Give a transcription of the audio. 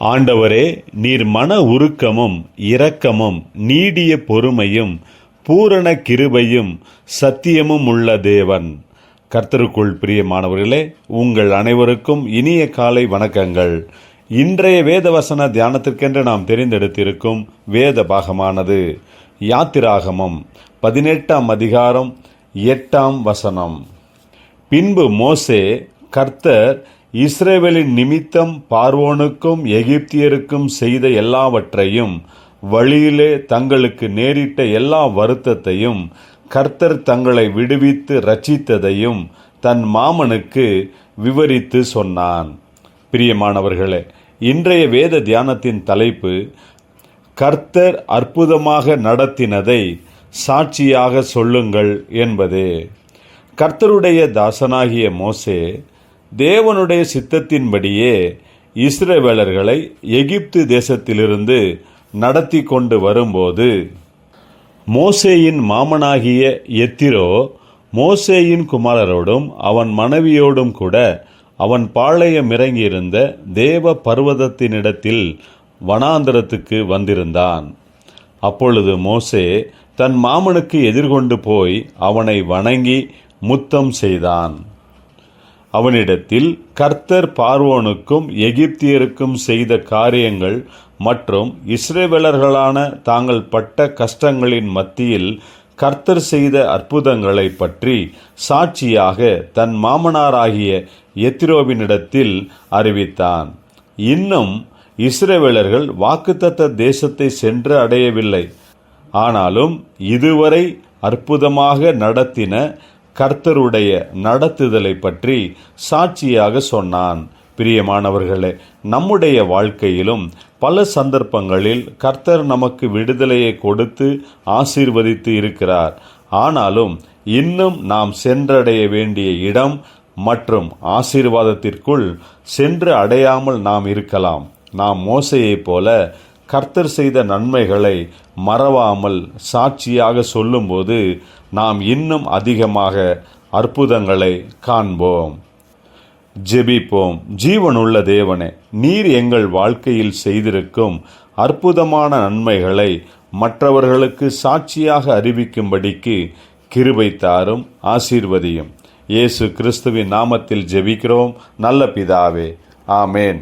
ஆண்டவரே நீர் மன உருக்கமும் இரக்கமும் நீடிய பொறுமையும் பூரண கிருபையும் சத்தியமும் உள்ள தேவன். கர்த்தருக்குள் பிரியமானவர்களே உங்கள் அனைவருக்கும் இனிய காலை வணக்கங்கள். இன்றைய வேதவசன தியானத்திற்கென்று நாம் தெரிந்தெடுத்திருக்கும் வேத பாகமானது யாத்திராகமம் பதினெட்டாம் அதிகாரம் எட்டாம் வசனம். பின்பு மோசே கர்த்தர் இஸ்ரேவேலின் நிமித்தம் பார்வோனுக்கும் எகிப்தியருக்கும் செய்த எல்லாவற்றையும் வழியிலே தங்களுக்கு நேரிட்ட எல்லா வருத்தத்தையும் கர்த்தர் தங்களை விடுவித்து ரட்சித்ததையும் தன் மாமனுக்கு விவரித்து சொன்னான். பிரியமானவர்களே இன்றைய வேத தியானத்தின் தலைப்பு கர்த்தர் அற்புதமாக நடத்தினதை சாட்சியாக சொல்லுங்கள் என்பதே. கர்த்தருடைய தாசனாகிய மோசே தேவனுடைய சித்தத்தின்படியே இஸ்ரவேலர்களை எகிப்து தேசத்திலிருந்து நடத்தி கொண்டு வரும்போது மோசேயின் மாமனாகிய எத்திரோ மோசேயின் குமாரரோடும் அவன் மனைவியோடும் கூட அவன் பாளையம் இறங்கியிருந்த தேவ பர்வதத்தினிடத்தில் வனாந்தரத்துக்கு வந்திருந்தான். அப்பொழுது மோசே தன் மாமனுக்கு எதிர்கொண்டு போய் அவனை வணங்கி முத்தம் செய்தான். அவனிடத்தில் கர்த்தர் பார்வோனுக்கும் எகிப்தியருக்கும் செய்த காரியங்கள் மற்றும் இஸ்ரேவேலர்களான தாங்கள் பட்ட கஷ்டங்களின் மத்தியில் கர்த்தர் செய்த அற்புதங்களை பற்றி சாட்சியாக தன் மாமனாராகிய எத்திரோவினிடத்தில் அறிவித்தான். இன்னும் இஸ்ரேவேலர்கள் வாக்குத்தத்த தேசத்தை சென்று அடையவில்லை. ஆனாலும் இதுவரை அற்புதமாக நடத்தின கர்த்தருடைய நடத்துதலை பற்றி சாட்சியாக சொன்னான். பிரியமானவர்களே நம்முடைய வாழ்க்கையிலும் பல சந்தர்ப்பங்களில் கர்த்தர் நமக்கு விடுதலையை கொடுத்து ஆசீர்வதித்து இருக்கிறார். ஆனாலும் இன்னும் நாம் சென்றடைய வேண்டிய இடம் மற்றும் ஆசீர்வாதத்திற்குள் சென்று அடையாமல் நாம் இருக்கலாம். நாம் மோசையைப் போல கர்த்தர் செய்த நன்மைகளை மறவாமல் சாட்சியாக சொல்லும்போது நாம் இன்னும் அதிகமாக அற்புதங்களை காண்போம். ஜெபிப்போம். ஜீவனுள்ள தேவனே நீர் எங்கள் வாழ்க்கையில் செய்திருக்கும் அற்புதமான நன்மைகளை மற்றவர்களுக்கு சாட்சியாக அறிவிக்கும்படிக்கு கிருபை தாரும் ஆசீர்வதியும். இயேசு கிறிஸ்துவின் நாமத்தில் ஜெபிக்கிறோம். நல்ல பிதாவே ஆமேன்.